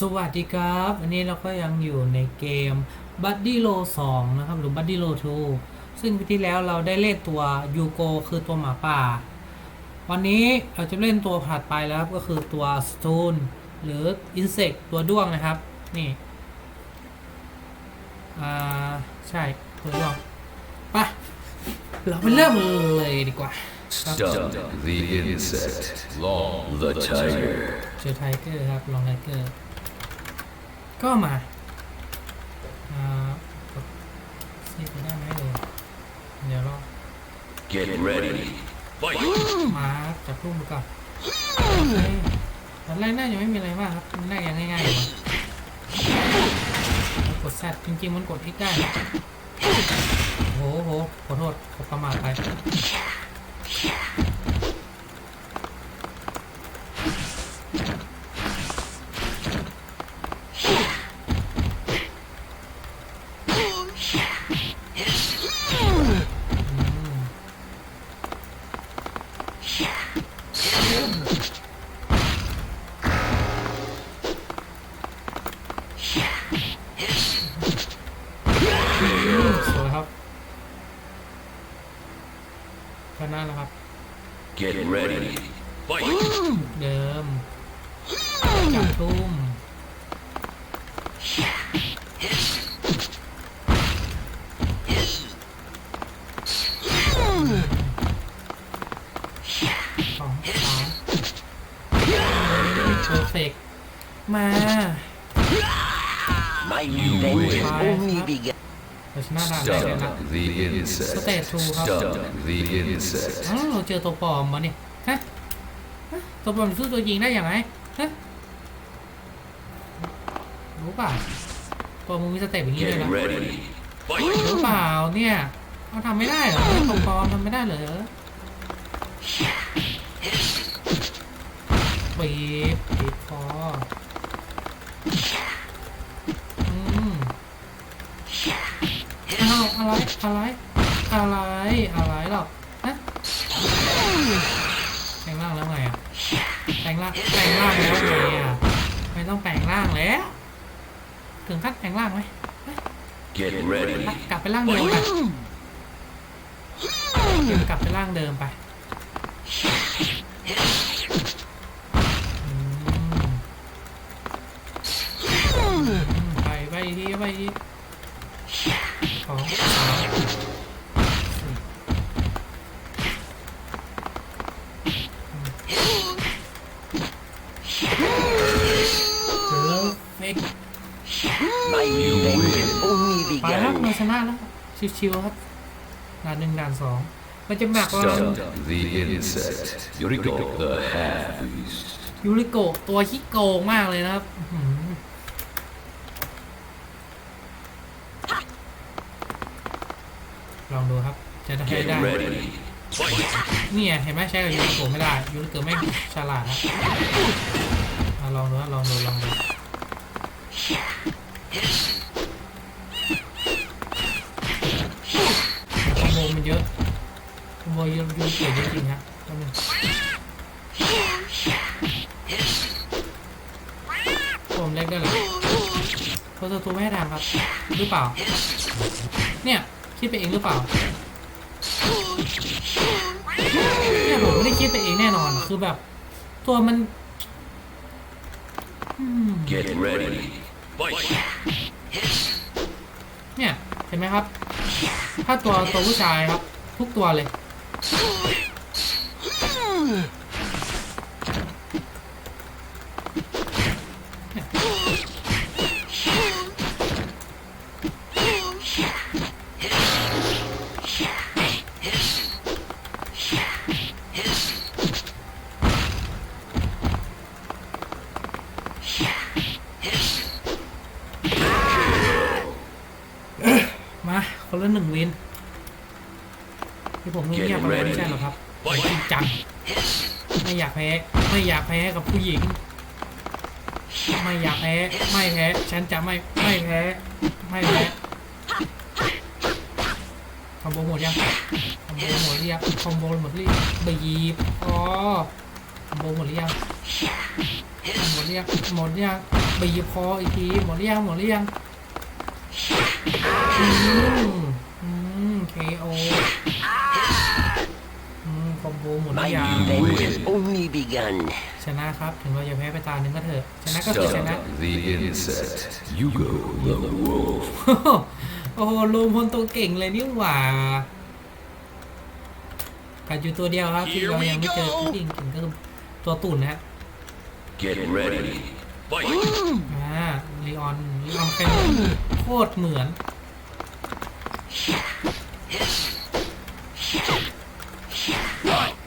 สวัสดีครับ วันนี้เราก็ยังอยู่ในเกม Buddy Row 2นะครับ หรือ Buddy Row 2ซึ่งที่แล้วเราได้เล่นตัวยูโกคือตัวหมาป่า วันนี้เราจะเล่นตัวถัดไปแล้วครับ ก็คือตัว Stone หรือ Insect ตัวด้วงนะครับ นี่ อ่า ใช่ ตัวด้วงไปะเราไปเริ่มเลยดีกว่า Stun the insect. Long the tiger. เจอไทเกอร์ครับ ลองไทเกอร์ ก็มาอ่ากดซีไปได้ไหมเลยเดี๋ยวรอ Get ready. Fight. มาจับลูกไปก่อนโอเคตอนแรกน่าจะไม่มีอะไรมากครับมันน่าจะง่ายๆอยู่แล้วกดแซดจริงๆมันกด X ได้นะโอ้โหขอโทษขอประมาทไป only began. เราชนะด่านแรกเลยนะ Stun the insect. State two ครับ Stun the insect. อ้าวเราเจอตัวปลอมมาเนี่ยฮะฮะตัวปลอมสู้ตัวจริงได้อย่างไรฮะรู้เปล่าตัวมึงมีสเต็ปอย่างนี้เลย Get นะ ready. Fight. รู้เปล่าเนี่ยเขาทำไม่ได้เหรอตัวปลอมทำไม่ได้เหรอปีบปีบคออืมอ้าวอะไรอะไรอะไรอะไรหรอกฮะแปลงร่างแล้วไงอะแปลงร่างแปลงร่างแล้วไงอะไม่ต้องแปลงร่างแล้วถึงขั้นแปลงร่างไหม Get ready. กลับไปร่างเดิมไปกลับไปร่างเดิมไปไปไปทีไปที สองสามสี่เลิฟเฟกไปแล้วเราชนะแล้ว ชิวๆครับด่านหนึ่งด่านสองมันจะหนักกว่า Stun the insect. Yuriko the half beast. ยูริโกะตัวขี้โกงมากเลยนะครับอื้อหือลองดูครับ จะได้ให้ Get ได้ ready. Fight. เนี่ยเห็นไหมใช้กับยูริโกะไม่ได้ยูริโกะไม่งฉลาดนะอะลองดูนะลองดูลองดูคอมโบมันเยอะคอมโบยูริโกะเยอะจริงฮะแป๊บนึงผมเล็กได้เหรอโทรศัพท์ไม่ให้ทางครับหรือเปล่า เนี่ยคิดไปเองหรือเปล่า เนี่ยผมไม่ได้คิดไปเองแน่นอน คือแบบ ตัวมันอืม Get ready. Fight. เนี่ย เห็นไหมครับ ถ้าตัวตัวผู้ชายครับ ทุกตัวเลย คนละหนึ่งวินที่ผมเงียบๆไปไม่ใช่หรอครับผมจริงจังไม่อยากแพ้ ไม่อยากแพ้กับผู้หญิง ไม่อยากแพ้ ไม่แพ้ ฉันจะไม่ ไม่แพ้ ไม่แพ้คอมโบหมดยังคอมโบหมดหรือยังคอมโบหมดหรือยังบีบอ๋อคอมโบหมดหรือยังหมดหรือยังหมดหรือยังบีบคออีกทีหมดหรือยังหมดหรือยัง อืมอืม KO อืมคอมโบหมด My ยัง revenge has only begun. ชนะครับ ถึงเราจะแพ้ไปตาหนึ่งก็เถอะ ชนะก็คือชนะ Stop the insect. You go, the wolf. โอ้โหลุงพลตัวเก่งเลยนี่หว่ากัดอยู่ตัวเดียวครับที่เรายังไม่เจอที่จริงๆก็คือตัวตุ่นนะฮะ Get ready. Fight. อ่า ลีออนลีออนเป็นโคตรเหมือน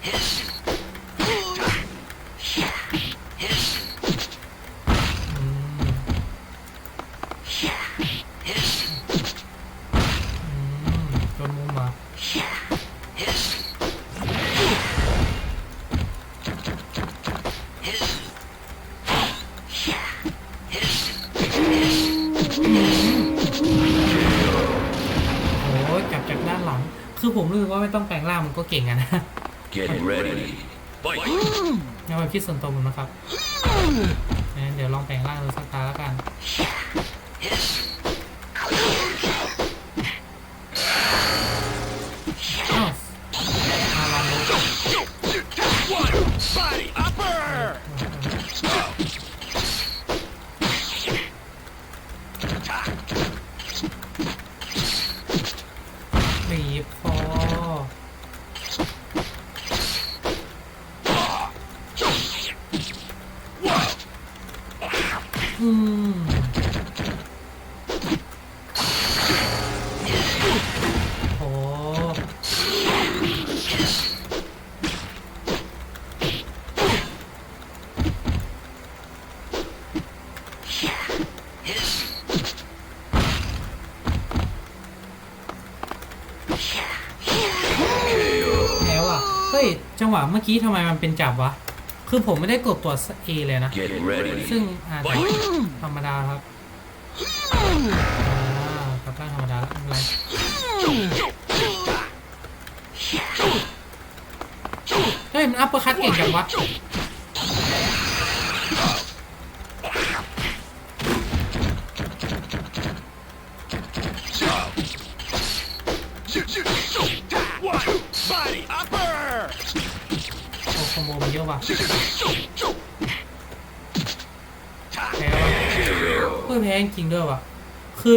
อื ก็เก่งอะนะ Get ready. Fight. ในความคิดส่วนตัวผมนะครับงั้นเดี๋ยวลองแปลงร่างดูสักตาแล้วกัน วะเมื่อกี้ทำไมมันเป็นจับวะ คือผมไม่ได้กดตัว A เลยนะ Get ready. ซึ่งอาจจะธรรมดาครับอ่ากับร่างธรรมดาแล้วไม่เป็นไรเฮ้ยมันอัปเปอร์คัตเก่งจังวะ โอ้คอมโบมันเยอะว่ะแพ้ว่ะเพื่อแพ้จริงๆด้วยว่ะคือ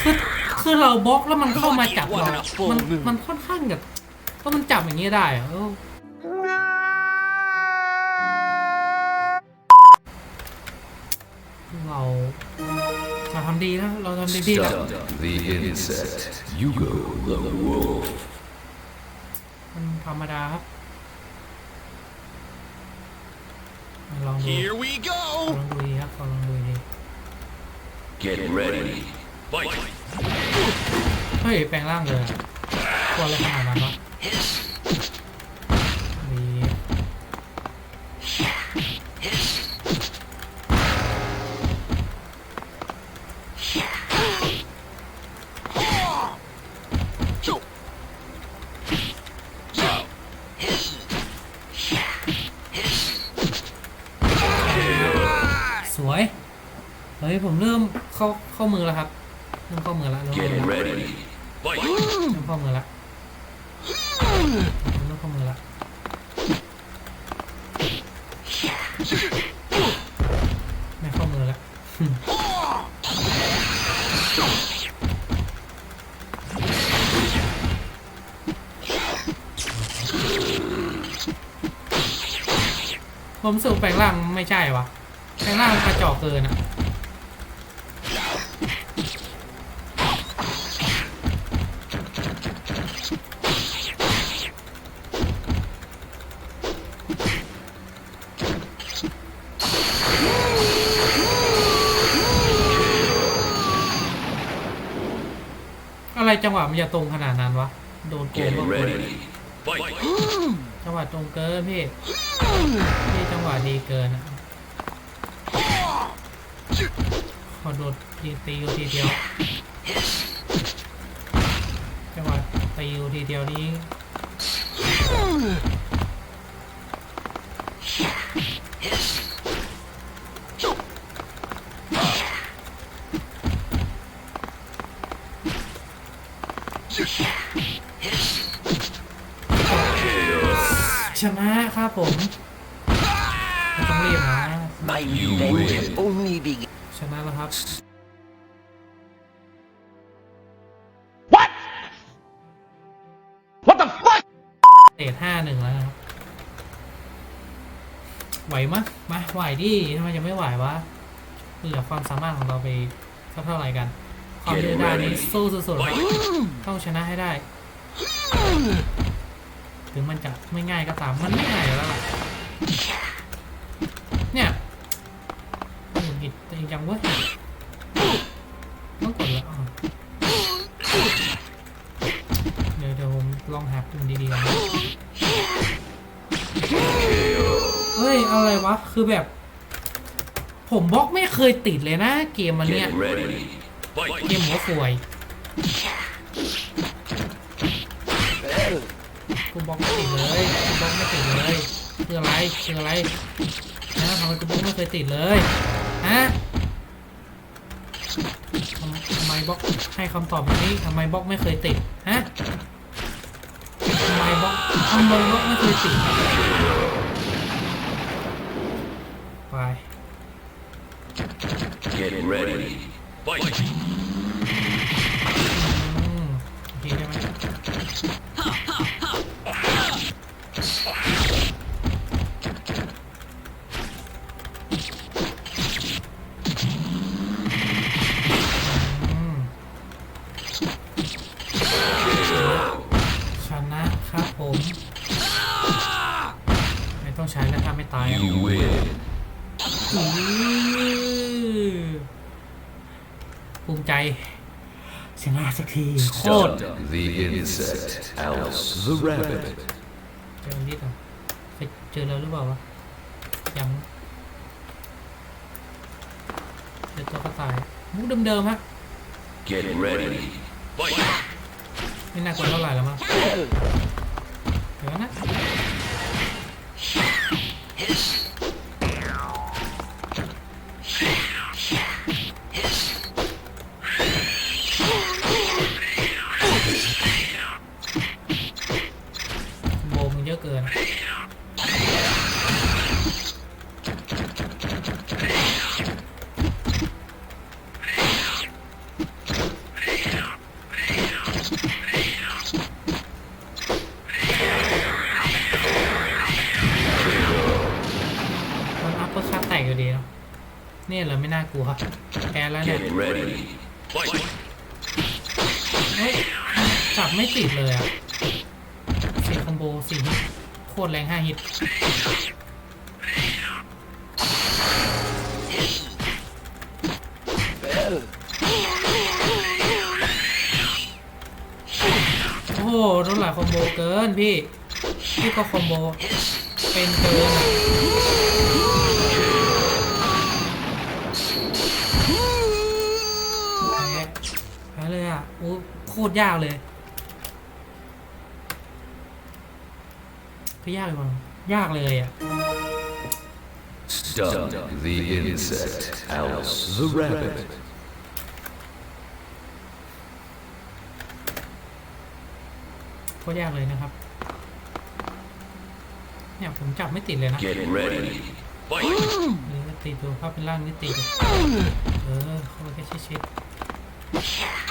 คือคือเราบล็อกแล้วมันเข้ามาจับเราอะมันมันค่อนข้างแบบว่ามันจับอย่างนี้ได้อะเออเราเราทำดีนะเราทำดีดีแล้ว Stop the insect. You go, the wolf. มันธรรมดาครับมา ลองดู Here we ล go! องดูดีครับลองดูดี Get ready. Fight. เฮ้ยแปลงร่างเลยอะตัวอะไรขนาดนั้นวะดี เข้าเข้ามือแล้วครับเริ่มเข้ามือแล้วเริ่มเข้า Get มือแล้ว ready. Fight. เริ่มเข้ามือแล้วเริ่มเข้ามือแล้วไม่เข้ามือแล้ว ผมรู้สึกแปลงร่างไม่ใช่วะแปลงร่างกระจอกเกินอะ จังหวะมันจะตรงขนาดนั้นวะ โดนโกง Get บ้างเลย ready. Fight. จังหวะตรงเกินพี่ พี่จังหวะดีเกินอะขอโดดทีตีอยู่ทีเดียว จังหวะตีอยู่ทีเดียวนี้ ครับผมไม่ต้องรีบนะ My You revenge win. has only begun. ชนะแล้วครับ What the fuck? เตะห้าหนึ่งแล้วนะครับ ไหวมะมาไหวดิทำไมยังไม่ไหววะเหลือความสามารถของเราไปสักเท่าไหร่กันความยืดได้นี้สู้สุดๆครับต้องชนะให้ได้ ถึงมันจะไม่ง่ายก็ตามมันไม่ง่ายอยู่แล้วล่ะเนี่ยหงุดหงิดตัวเองจังเว้ยต้องกดแล้วอะเดี๋ยวเดี๋ยวผมลองหาปุ่มดีๆก่อนนะเฮ้ย อะไรวะ คือแบบ ผมบล็อกไม่เคยติดเลยนะ เกมมันเนี่ย Get ready. เกมหัวป่วย กูบล็อกไม่ติดเลยกูบล็อกไม่ติดเลยคืออะไรคืออะไรนะทำไมกูบล็อกไม่เคยติดเลยฮะทำทำไมบล็อกให้คำตอบแบบนี้ทำไมบล็อกไม่เคยติดฮะทำไมบล็อกทำไมบล็อกไม่เคยติดไป Get ready. อืมโอเคได้ไหม สักทีโคตร Stop the insect. Alice the rabbit. เจอนิดอะไปเจอแล้วหรือเปล่าวะยังเจอตัวกระต่ายมุกเดิมๆฮะ Get ready. ไม่น่ากลัวเท่าไหร่แล้วมั้งเดี๋ยวนะโอัพเปอร์คัตแตกอยู่ดีเนาะเนี่ยเหรอไม่น่ากลัวแพ้แล้วเนี่ย Get ready. เฮ้ยจับไม่ติดเลยอะสี่คอมโบสี่ฮิตโคตรแรงห้าฮิตโอ้โหโดนหลายคอมโบเกินพี่ พี่ก็คอมโบ เป็นเกินแพ้เลยอะโอ้โคตรยากเลย ก็ยากเลยมั้งยากเลยอะ Stop the insect. Alice the rabbit. โคตรยากเลยนะครับ เนี่ยผมจับไม่ติดเลยนะ Get ready. เออติดตัวภาพเป็นร่างนี่ติดอยู่เออเข้าไปแค่ชิดๆ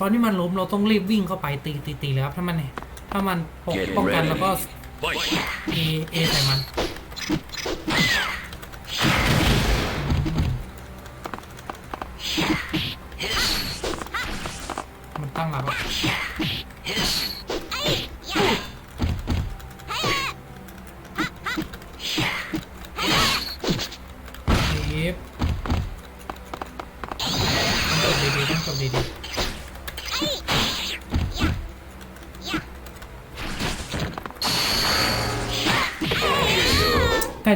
ตอนที่มันล้มเราต้องรีบวิ่งเข้าไปตีตีตีเลยครับถ้ามันถ้ามันปก Get ป้องกัน ready. แล้วก็เอเอใส่มันมัน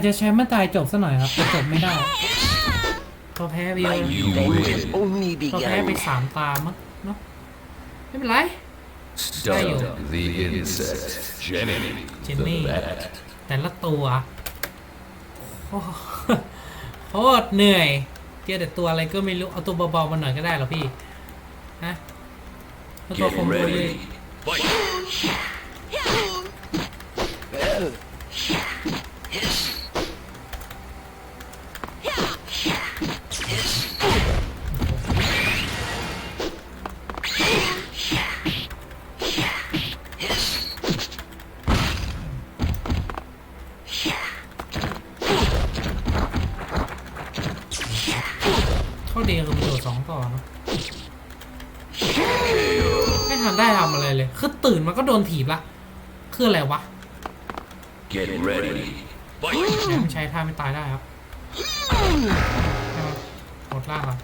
จะใช้มาตายจบซะหน่อยครับแต่จบไม่ได้เราแพ้ไปเย My อะ You revenge has win. only เราแพ้ไป begun. สามตามั้งเนาะไม่เป็นไร Stun the insect. Jenny. Jenny. The bat. แต่ละตัวโอ้โหโคตรเหนื่อยเจอแต่ตัวอะไรก็ไม่รู้ เอาตัวเบาๆมาหน่อยก็ได้เหรอพี่ฮะเอาตัว Get คมตัวเลย มันก็โดนถีบละ คืออะไรวะ Get ready. แหมมันใช้ท่าไม่ตายได้ครับใช่ไหมหมดล่างอะ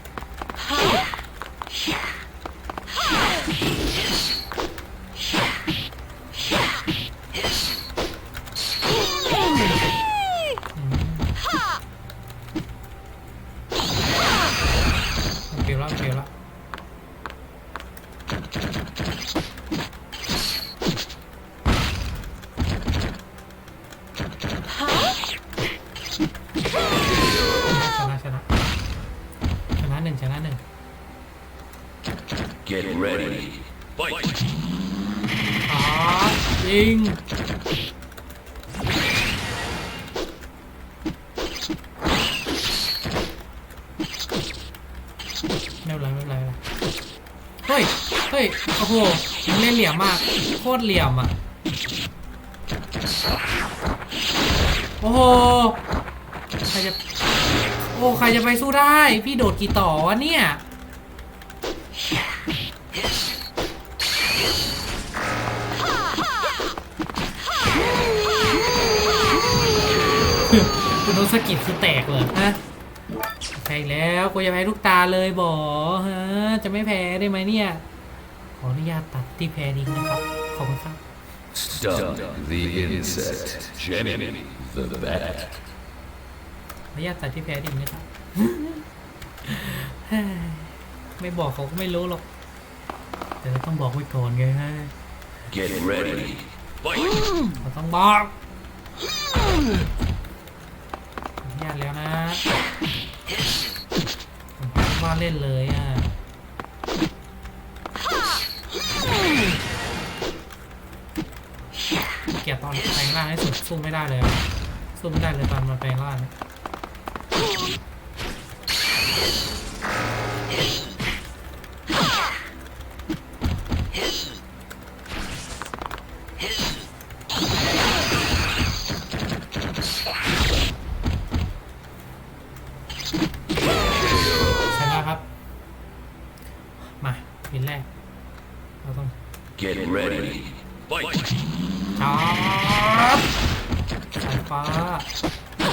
ตรเหลี่ยมอะ โอ้โห ใครจะ โอ้ ใครจะไปสู้ได้ พี่โดดกี่ต่อวะเนี่ย คุณโนสกิดคือแตกเลยฮะแพ้แล้วกูจะแพ้ทุกตาเลยบอฮะ จะไม่แพ้ได้ไหมเนี่ย ขออนุญาตตัดที่แพ้ดิ้งนะครับ ขอบคุณครับ Stun the insect. Jenny. The bat. ขออนุญาตตัดที่แพ้ดิ้งนะครับ ไม่บอกเขาก็ไม่รู้หรอก แต่เราต้องบอกไว้ก่อนไงฮะ Get ready. Fight. เราต้องบอกขออนุญาตแล้วนะผมว่าเล่นเลยอะ อนแปลงร่างให้สุดสู้ไม่ได้เลยสู้ไม่ได้เลยตอนมาแปลงร่างเนี่ยชนะครับ มาบินแรก เราต้อง Get ready. Fight. ชาร์จสายฟ้า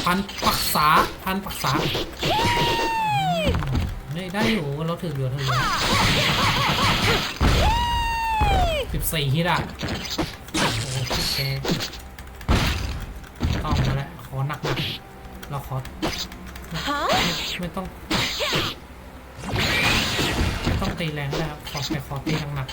พันปักษา พันปักษาได้ได้อยู่เราถืออยู่ถืออยู่สิบสี่ฮิตอะโอ้โหพี่แกต้องมาแล้วขอหนักหนักเราขอไม่ไม่ต้องไม่ต้องตีแรงก็ได้ครับขอแต่ขอตีหนักหนัก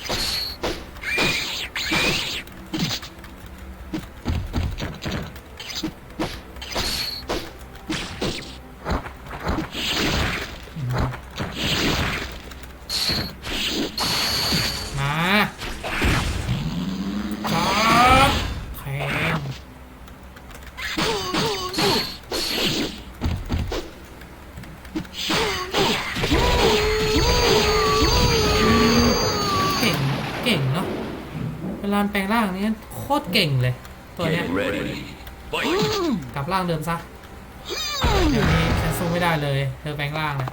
เก่งเลย ตัวเนี้ย Get ready. Fight. กลับร่างเดิมซะเดี๋ยวนี้ฉันสู้ไม่ได้เลย เธอแปลงร่างนะ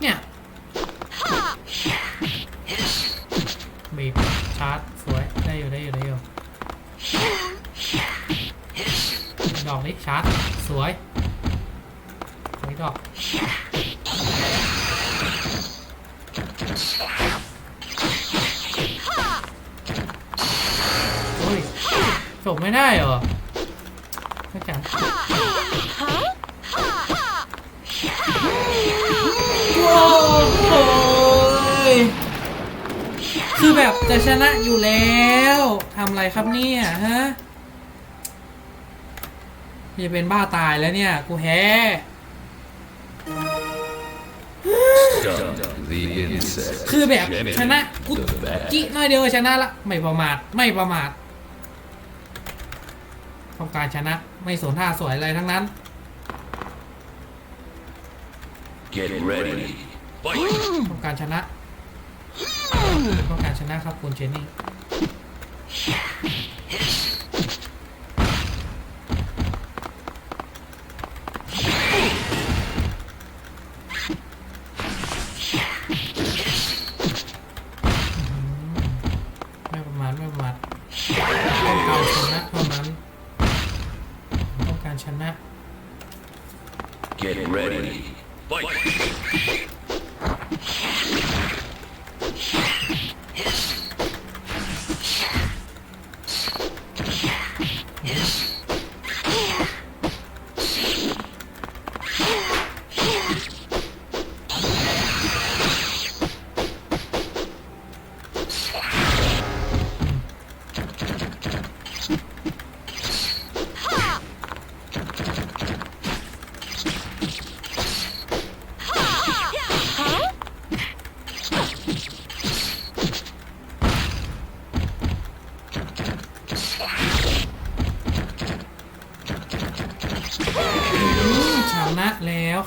เนี่ยบีบชาร์จสวย ได้อยู่ได้อยู่ได้อยู่ดอกนี้ชาร์จสวยไม่ชอบ จบไม่ได้เหรอไม่จังว้าวโอ้ยคือแบบจะชนะอยู่แล้วทำอะไรครับเนี่ยฮะจะเป็นบ้าตายแล้วเนี่ย กูแพ้ Stun the insect. คือแบบชนะกูจิน้อยเดียวก็ชนะละ ไม่ประมาท ไม่ประมาท ต้องการชนะไม่สนท่าสวยอะไรทั้งนั้น Get ready. Fight. ต้องการชนะ ต้องการชนะครับคุณเจนนี่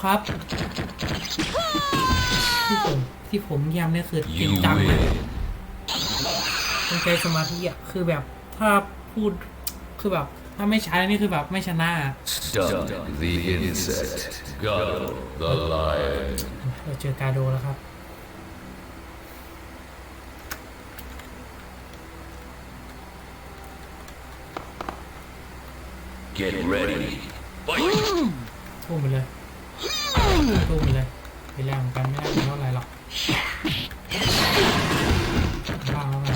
ครับที่ผมที่ผมย้ำเนี่ยคือจริง You จังนะ win. ต้องใช้สมาธิอะคือแบบถ้าพูดคือแบบถ้าไม่ใช้นี่คือแบบไม่ชนะอะ Stun the insect. Gado the lion. เราเจอกาโดแล้วครับ Get ready. Fight. ทุ่มไปเลยทุ่มไป เลยไปแรงเหมือนกันไม่ได้เท่าไหร่หรอกบ้าเข้าไป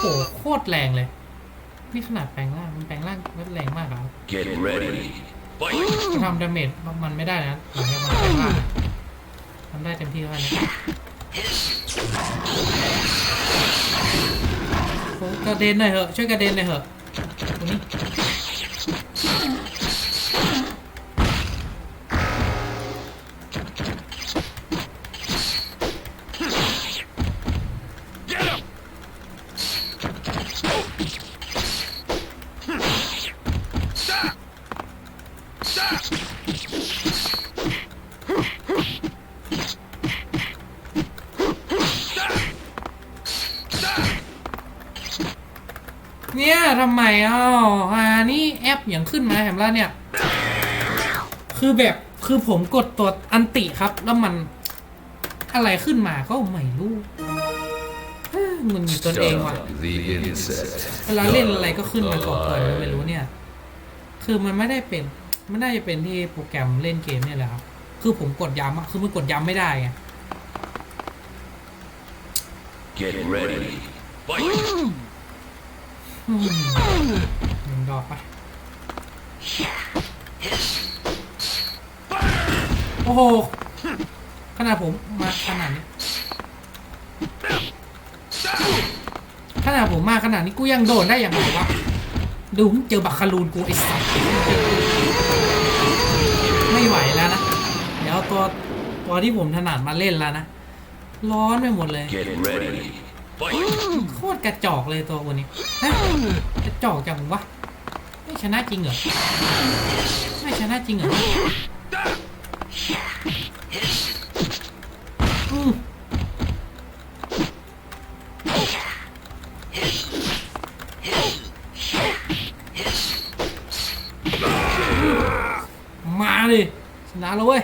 โอ้โหโคตรแรงเลย นี่ขนาดแปลงร่างมันแปลงร่างมันแรงมากเหรอครับ Get ready. Fight. จะทำดาเมจมันไม่ได้นะหลังจากมันแปลงร่างอะ ทำได้เต็มที่แล้วเนี่ยโอ้กระเด็นหน่อยเหอะ ช่วยกระเด็นหน่อยเหอะตรงนี้ Get him. Stop. Stop. Stop. Stop. เนี่ย ทำไมอ้าวอ่านี่แอปอย่างขึ้นมาแหมล่ะเนี่ย คือแบบคือผมกดตัวอันติครับ แล้วมันอะไรขึ้นมาก็ไม่รู้เอ้อมึนอยู่ตนเองว่ะ Stun the insect. เวลาเล่นอะไรก็ขึ้นมาก่อนก่อนไม่รู้เนี่ย คือมันไม่ได้เป็นไม่น่าจะเป็นที่โปรแกรมเล่นเกมเนี่ยแหละครับ คือผมกดย้ำอะคือมันกดย้ำไม่ได้ไง Get ready. Fight. หนึ่งดอกไปโอ้โหขนาดผมมาขนาดนี้ขนาดผมมาขนาดนี้กูยังโดนได้อย่างไรวะดูเจอบัคคารูนกูไอ้สัสไม่ไหวแล้วนะ เดี๋ยวตัวตัวที่ผมถนัดมาเล่นแล้วนะ ร้อนไปหมดเลย Get ready. โคตรกระจอกเลยตัวคนนี้ฮะกระจอกจังวะ ไม่ชนะจริงเหรอ ไม่ชนะจริงเหรออืมมาดิชนะแล้วเว้ย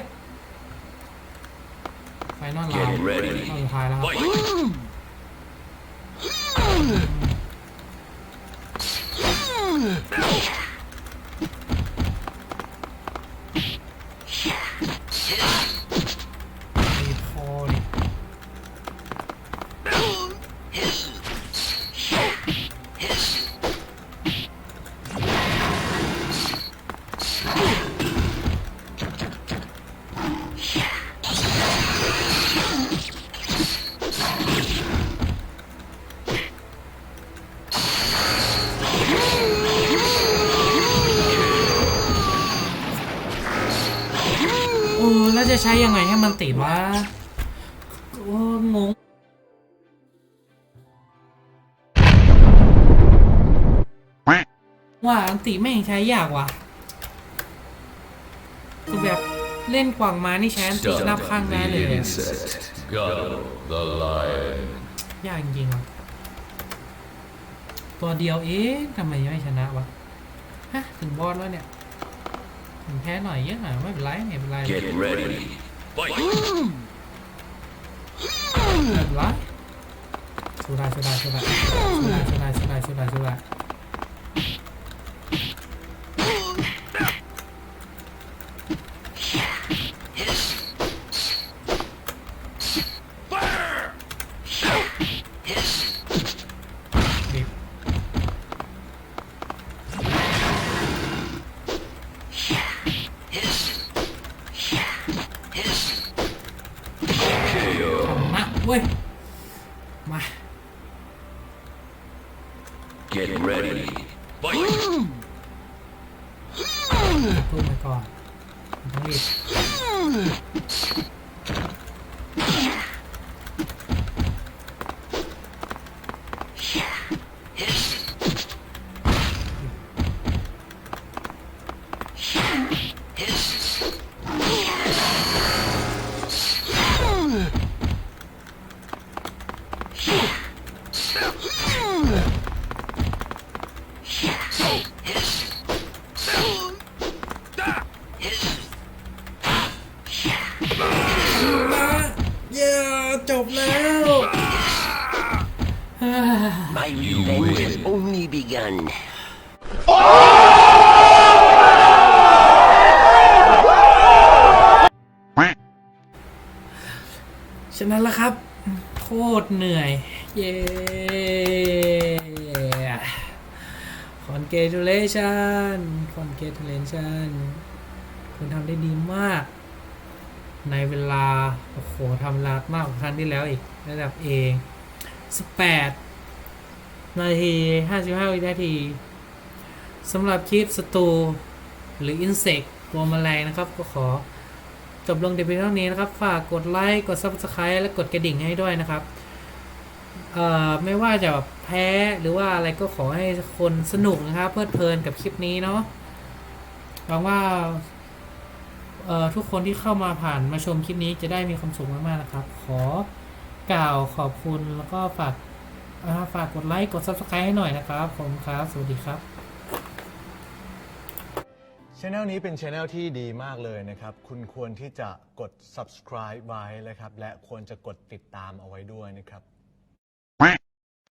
Yeah. มันติดวะโอ้งงว่าอันติแม่งใช้ยากว่ะคือแบบเล่นกว่างมานี่ใช้อันตินับข้างได้เลย the อะ insect. Gobble the lion. ยากจริงๆว่ะตัวเดียวเองทำไมยังไม่ชนะวะฮะถึงบอสแล้วเนี่ยถึงแพ้หน่อยเยอะหน่อยไม่เป็นไรไม่เป็นไร ไม่ Get ready. Fight! เป็นไรสู้ได้สู้ได้สู้ได้ congratulation คุณทำได้ดีมาก ในเวลา โอ้โหทำลากมากกว่าครั้งที่แล้วอีก ระดับ A 18 นาที 55 วินาทีสำหรับคลิปสตูหรือ Insect ตัวแมลงนะครับ ก็ขอจบลงแต่เพียงเท่านี้นะครับ ฝากกดไลค์กด Subscribe และกดกระดิ่งให้ด้วยนะครับ เอ่อ ไม่ว่าจะแบบแพ้หรือว่าอะไรก็ขอให้คนสนุกนะครับ เพลิดเพลินกับคลิปนี้เนาะ หวังว่าเอ่อทุกคนที่เข้ามาผ่านมาชมคลิปนี้จะได้มีความสุขมากๆนะครับ ขอกล่าวขอบคุณแล้วก็ฝากฝากกดไลค์กด Subscribe ให้หน่อยนะครับผมครับ สวัสดีครับช anel นี้เป็นช anel ที่ดีมากเลยนะครับ คุณควรที่จะกด subscribe ไว้นะครับ และควรจะกดติดตามเอาไว้ด้วยนะครับ